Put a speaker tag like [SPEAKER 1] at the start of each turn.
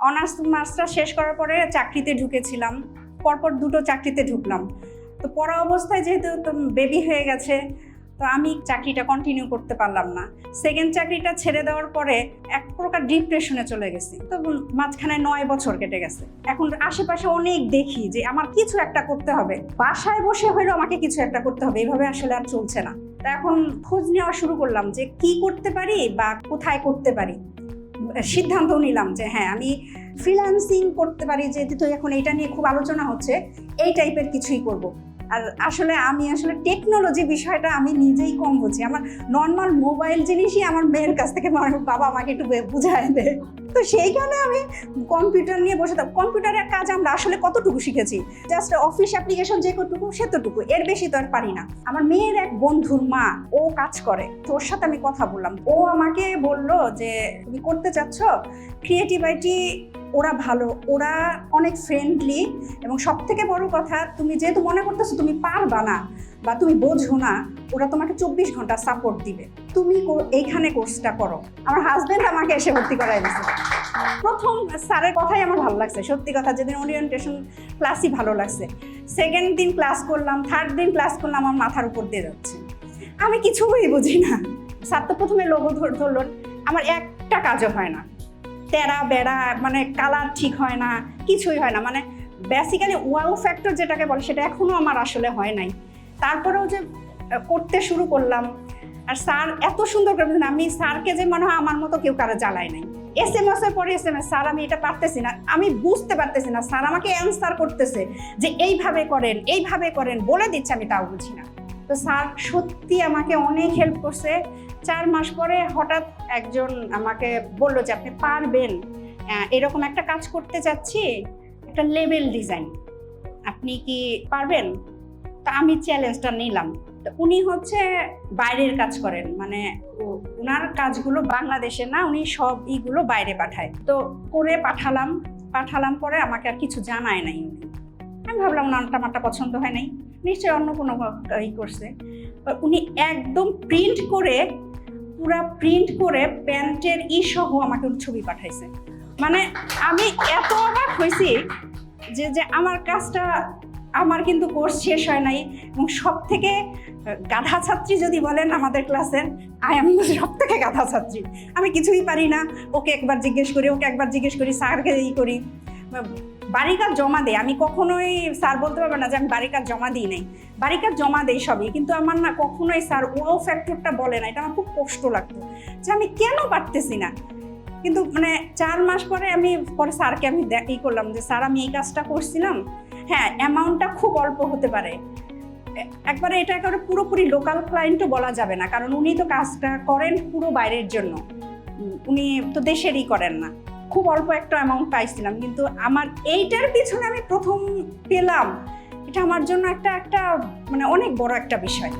[SPEAKER 1] Honours master শেষ করার পরে চাকরিতে ঢুকেছিলাম। পরপর দুটো চাকরিতে ঢুকলাম। তো পড়া অবস্থায় যেহেতু বেবি হয়ে গেছে, তো আমি চাকরিটা কন্টিনিউ করতে পারলাম না। সেকেন্ড চাকরিটা ছেড়ে দেওয়ার পরে এক প্রকার ডিপ্রেশনে চলে গেছি। তো মাঝখানে নয় বছর কেটে গেছে। এখন আশেপাশে অনেক দেখি যে আমার কিছু একটা করতে হবে। বাসায় বসে হলেও আমাকে কিছু একটা করতে হবে। এইভাবে আসলে আর চলছে না। তা এখন খোঁজ নেওয়া শুরু করলাম যে কি করতে পারি বা কোথায় করতে পারি। সিদ্ধান্ত নিলাম যে হ্যাঁ আমি ফ্রিল্যান্সিং করতে পারি, যেহেতু এখন এটা নিয়ে খুব আলোচনা হচ্ছে, এই টাইপের কিছুই করব। আর আসলে আমি আসলে টেকনোলজি বিষয়টা আমি নিজেই কম বুঝি। আমার নর্মাল মোবাইল জিনিসই আমার মেয়ের কাছ থেকে বাবা আমাকে একটু বুঝায় দেয়। তো সেইখানে আমি কম্পিউটার নিয়ে বসে কম্পিউটারের কাজ আমরা আসলে কতটুকু শিখেছি? জাস্ট অফিস অ্যাপ্লিকেশন যে কতটুকু সেতটুকু। এর বেশি তো আর পারি না। আমার মেয়ের এক বন্ধুর মা, ও কাজ করে। তো ওর সাথে আমি কথা বললাম। ও আমাকে বলল যে, তুমি করতে চাচ্ছ? ক্রিয়েটিভ আইটি ওরা ভালো, ওরা অনেক ফ্রেন্ডলি এবং সব থেকে বড় কথা, তুমি যেহেতু মনে করতেছো তুমি পারবা না বা তুমি বোঝো না, ওরা তোমাকে চব্বিশ ঘণ্টা সাপোর্ট দিবে। তুমি এইখানে কোর্সটা করো। আমার হাজবেন্ড আমাকে এসে ভর্তি করাই দিয়েছে প্রথম স্যারের কথাই আমার ভালো লাগছে, সত্যি কথা, যেদিন ওরিয়েন্টেশন ক্লাসই ভালো লাগছে। সেকেন্ড দিন ক্লাস করলাম থার্ড দিন ক্লাস করলাম, আমার মাথার উপর দিয়ে যাচ্ছে। আমি কিছুই বুঝি না। স্যার তো প্রথমে লোগো ধরল, আমার একটা কাজও হয় না। তেরা বেড়া মানে কালার ঠিক হয় না, কিছুই হয় না। মানে বেসিক্যালি ওয়াও ফ্যাক্টর যেটাকে বলে, সেটা এখনও আমার আসলে হয় নাই। তারপরেও যে করতে শুরু করলাম, আর স্যার এত সুন্দর করে আমি স্যারকে যে মনে হয় আমার মতো কেউ কারও জ্বালায় নাই। এস এম এস এর পরে এস এম এস স্যার, আমি এটা পারতেছি না। আমি বুঝতে পারতেছি না, স্যার, আমাকে অ্যান্সার করতেছে যে এইভাবে করেন এইভাবে করেন, বলে দিচ্ছে, আমি তাও বুঝি না। তো স্যার সত্যি আমাকে অনেক হেল্প করছে। চার মাস পরে হঠাৎ একজন আমাকে বলল যে, আপনি পারবেন। এরকম একটা কাজ করতে চাচ্ছি একটা লেবেল ডিজাইন। আপনি কি পারবেন? তা আমি চ্যালেঞ্জটা নিলাম। তো উনি হচ্ছে বাইরের কাজ করেন মানে ওনার কাজগুলো বাংলাদেশে না, উনি সব ইগুলো বাইরে পাঠায়। তো করে পাঠালাম পাঠালাম পরে আমাকে আর কিছু জানায় নাই উনি। আমি ভাবলাম ওনারটা আমারটা পছন্দ হয় নাই। নিশ্চয়ই অন্য কোনো ই করছে। উনি একদম প্রিন্ট করে পুরা প্রিন্ট করে প্যান্টের ই সহ আমাকে ছবি পাঠাইছে। মানে আমি এত অবাক হয়েছি যে যে আমার কাজটা আমার কিন্তু কোর্স শেষ হয় নাই এবং সব থেকে গাধা ছাত্রী যদি বলেন আমাদের ক্লাসের আই এম সব থেকে গাধা ছাত্রী। আমি কিছুই পারি না। ওকে একবার জিজ্ঞেস করি, ওকে একবার জিজ্ঞেস করি, স্যারকে ই করি। বাড়ি কাজ জমা দেয়। আমি কখনোই স্যার বলতে পারব না যে আমি বাড়ি কাজ জমা দিই নাই। বাড়ি কাজ জমা দেই সবই, কিন্তু আমার না কখনোই স্যার ওয়াও ফ্যাক্টরটা বলে না। এটা আমার খুব কষ্ট লাগতো যে আমি কেন পারতেছি না? কিন্তু মানে চার মাস পরে আমি, পরে স্যারকে আমি ই করলাম যে, স্যার, আমি এই কাজটা করছিলাম। হ্যাঁ অ্যামাউন্টটা খুব অল্প হতে পারে। একবারে এটা একেবারে পুরোপুরি লোকাল ক্লায়েন্টও বলা যাবে না। কারণ উনি তো কাজটা করেন পুরো বাইরের জন্য। উনি তো দেশেরই করেন না। খুব অল্প একটা অ্যামাউন্ট পাইছিলাম, কিন্তু আমার এইটার পিছনে আমি প্রথম পেলাম। এটা আমার জন্য একটা একটা মানে অনেক বড় একটা বিষয়।